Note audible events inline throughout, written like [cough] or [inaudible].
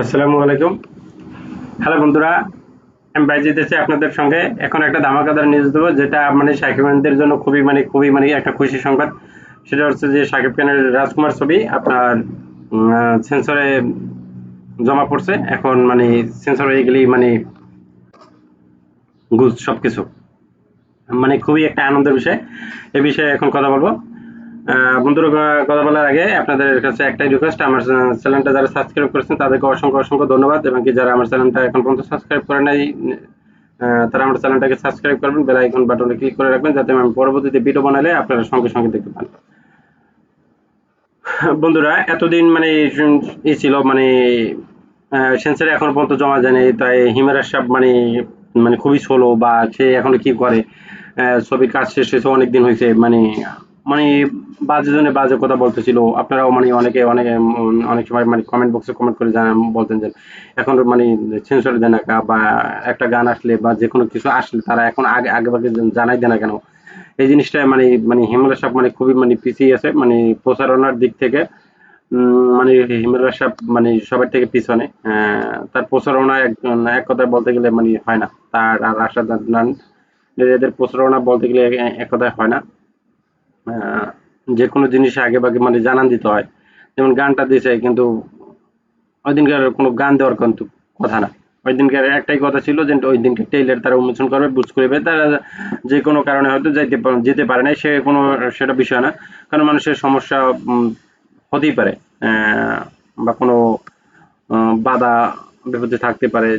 আসসালামু আলাইকুম। হ্যালো বন্ধুরা, আমি বাইজিৎ আছি আপনাদের সঙ্গে। এখন একটা ধামাকাদার নিউজ দেবো, যেটা মানে সাকিব খানদের জন্য খুবই মানে খুবই মানে একটা খুশি সংবাদ। সেটা হচ্ছে যে সাকিব খানের রাজকুমার ছবি আপনার সেন্সরে জমা পড়ছে। এখন মানে সেন্সর হয়ে গেলেই মানে গুজ সব কিছু মানে খুবই একটা আনন্দের বিষয়। এ বিষয়ে এখন কথা বলব। বন্ধুরা কথা বলার আগে আপনাদের কাছে একটাই রিকোয়েস্ট আমার চ্যানেলটা যারা সাবস্ক্রাইব করেছেন, তাদেরকে অসংখ্য অসংখ্য ধন্যবাদ এবং কি যারা আমার চ্যানেলটা এখন পর্যন্ত সাবস্ক্রাইব করে নাই তারা আমার চ্যানেলটাকে সাবস্ক্রাইব করবেন বেল আইকন বাটনে ক্লিক করে রাখবেন, যাতে আমি পরবর্তীতে ভিডিও বানালে আপনারা সঙ্গে সঙ্গে দেখতে পান। বন্ধুরা, এতদিন মানে ই ছিল মানে সেন্সারে এখন পর্যন্ত জমা যায়নি, তাই হিমেরাজ সাহেব মানে মানে খুবই সোলো বা সে এখনও কি করে ছবির কাজ শেষ হয়েছে, অনেকদিন হয়েছে মানে মানে বাজে জনে বাজে কথা বলতেছিল। আপনারাও মানে অনেকে অনেকে অনেক সময় মানে কমেন্ট বক্সে কমেন্ট করে জানান বলতেন যে এখন মানে সেন্সর দেয় না বা একটা গান আসলে বা যে কোনো কিছু আসলে তারা এখন আগে আগে ভাগে জানাই দেয় না কেন? এই জিনিসটা মানে মানে হিমালয় সাহেব মানে খুবই মানে পিছিয়ে আছে মানে প্রচারণার দিক থেকে মানে হিমালয় সাহেব মানে সবার থেকে পিছনে তার প্রচারণা এক এক কথায় বলতে গেলে মানে হয় না, তার আর আদনান এদের প্রচারণা বলতে গেলে এক- কথায় হয় না। যে কোনো জিনিস আগে ভাগে মানে জানান দিতে হয়। যেমন গানটা দিছে, কিন্তু ওই দিনকার কোনো গান দেওয়ার কিন্তু কথা না। ওই দিনকার একটাই কথা ছিল যে ওই দিনকে টেইলার তারা উন্মোচন করবে, বুঝ করবে। তারা যে কোনো কারণে হয়তো যাইতে যেতে পারে না সে কোনো সেটা বিষয় না। কারণ মানুষের সমস্যা হতেই পারে বা কোনো বাধা বিপত্তি থাকতে পারে।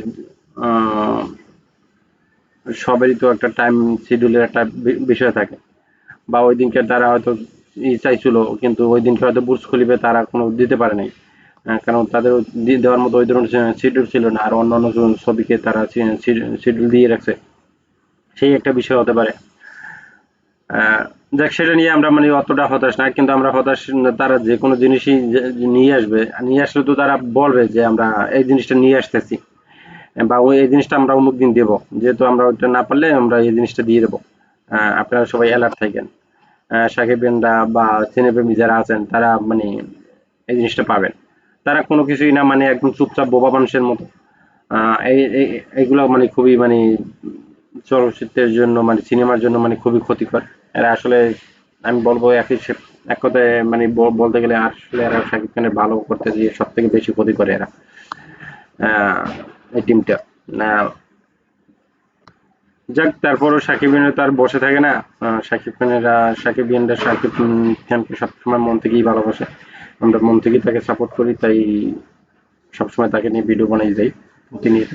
সবেরই তো একটা টাইম শিডিউলের একটা বিষয় থাকে। বা ওই দিনকে তারা হয়তো ই চাইছিল, কিন্তু ওই দিনকে হয়তো বুর্জ খলিফে তারা কোনো দিতে পারে নাই। কারণ তাদের দেওয়ার মতো ওই ধরনের শিডিউল ছিল না, আর অন্য অন্য ছবিকে তারা শিডিউল দিয়ে রাখছে। সেই একটা বিষয় হতে পারে। দেখ সেটা নিয়ে আমরা মানে অতটা হতাশ না, কিন্তু আমরা হতাশ তারা যে কোনো জিনিসই নিয়ে আসবে। নিয়ে আসলে তো তারা বলবে যে আমরা এই জিনিসটা নিয়ে আসতেছি। বা ওই, এই জিনিসটা আমরা অমুক দিন দেবো। যেহেতু আমরা ওইটা না পারলে আমরা এই জিনিসটা দিয়ে দেবো। আপনারা সবাই অ্যালার্ট থাকেন। আহ, সাকিবিয়ানরা বা সিনেপ্রেমী যারা আছেন তারা মানে এই জিনিসটা পাবেন। তারা কোনো কিছুই না মানে একদম চুপচাপ বোবা মানুষের মতো। এই এই- এইগুলো মানে খুবই মানে চলচ্চিত্রের জন্য মানে সিনেমার জন্য মানে খুবই ক্ষতিকর। এরা আসলে আমি বলব একই এক কথায় মানে বলতে গেলে আসলে এরা শাকিব খানের ভালো করতে গিয়ে সব থেকে বেশি ক্ষতি করে এরা। এই টিমটা যাক, তারপরও সাকিব তো আর বসে থাকে না। সাকিব খানেরা সাকিব খানরা সাকিব খানকে সবসময় মন থেকেই ভালোবাসে। আমরা মন থেকেই তাকে সাপোর্ট করি, তাই সবসময় তাকে নিয়ে ভিডিও বানাই যাই প্রতিনিয়ত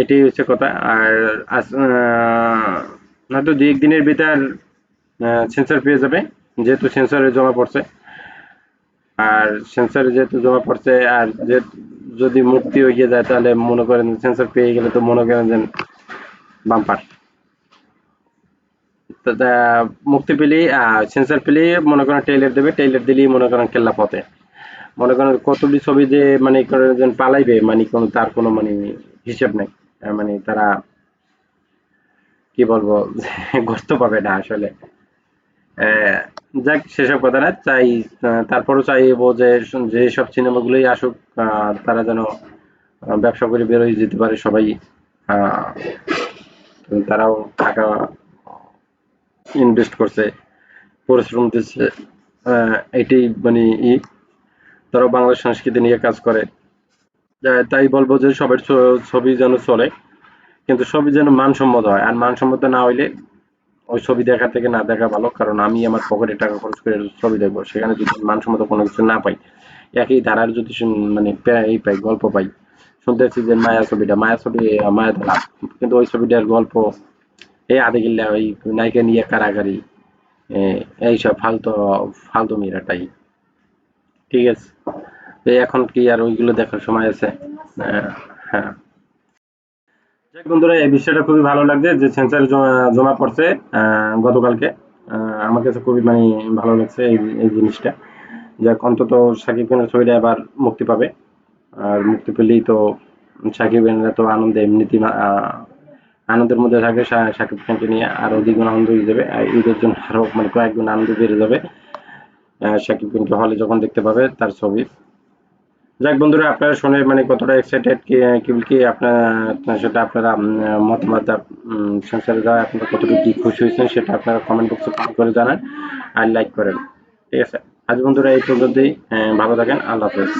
এটাই হচ্ছে কথা। আর হয়তো দু একদিনের ভিতর সেন্সর পেয়ে যাবে, যেহেতু সেন্সরে জমা পড়ছে। আর সেন্সরে যেহেতু জমা পড়ছে, আর যে যদি মুক্তি হয়ে যায়, তাহলে মনে করেন সেন্সর পেয়ে গেলে তো মনে করেন যে বাম্পার মুক্তি পেলেই সেন্সর পেলেই মনে করেন টেইলার দেবে টেইলার দিলেই মনে করেন কেল্লা পথে। মনে করেন কতটি ছবি যে মানে করেন পালাইবে মানে কোনো, তার কোনো মানে হিসাব নেই। মানে তারা কি বলব, [laughs] গর্ত পাবে না আসলে। যাক, সেসব কথা না, চাই তারপরও চাইব যে যে সব সিনেমাগুলোই আসুক তারা যেন ব্যবসা করে বেরোয় যেতে পারে সবাই তারাও টাকা ইনভেস্ট করছে, পরিশ্রম দিচ্ছে এটাই মানে ই, তারাও বাংলা সংস্কৃতি নিয়ে কাজ করে। তাই বলব যে সবার ছবি যেন চলে, কিন্তু সবই যেন মানসম্মত হয়, আর মানসম্মত না হইলে ওই ছবি দেখা থেকে না দেখা ভালো, কারণ আমি আমার পকেটে টাকা খরচ করে ছবি দেখব, সেখানে যদি মানসম্মত কোনো কিছু না পাই, একই ধারার যদি মানে এই পাই, গল্প পাই, শুনতেছি যে মায়া ছবিটা, মায়া ছবি, মায়া ধরা কিন্তু ওই ছবিটার গল্প, এই আধে গিল্লা ওই নায়িকা নিয়ে কারাগারি এইসব ফালতু ফালতু মেয়েরাটাই ঠিক আছে? এখন কি আর ওইগুলো দেখার সময় আছে? হ্যাঁ। বন্ধুরা, এই বিষয়টা খুবই ভালো লাগছে যে সেন্সার জমা পড়ছে গতকালকে। আমার কাছে খুবই মানে ভালো লাগছে এই এই জিনিসটা। যাক, অন্তত সাকিব খানের ছবিটা এবার মুক্তি পাবে। আর মুক্তি পেলেই তো সাকিব খানরা তো আনন্দে, এমনিতেই আনন্দের মধ্যে থাকে শাকিব খানকে নিয়ে আরও দ্বিগুণ আনন্দ হয়ে যাবে। ঈদের জন্য আরও মানে কয়েকগুণ আনন্দ বেড়ে যাবে। শাকিব খানকে হলে যখন দেখতে পাবে তার ছবি। যাক বন্ধুরা, আপনারা শুনে মানে কতটা এক্সাইটেড কি কি আপনার সেটা আপনারা মতামত সংসারে দেওয়া আপনারা কতটুকু কি খুশি হয়েছেন সেটা আপনারা কমেন্ট বক্সে কমেন্ট করে জানান আর লাইক করেন। ঠিক আছে? আজ বন্ধুরা এই পর্যন্তই ভালো থাকেন, আল্লাহ হাফেজ।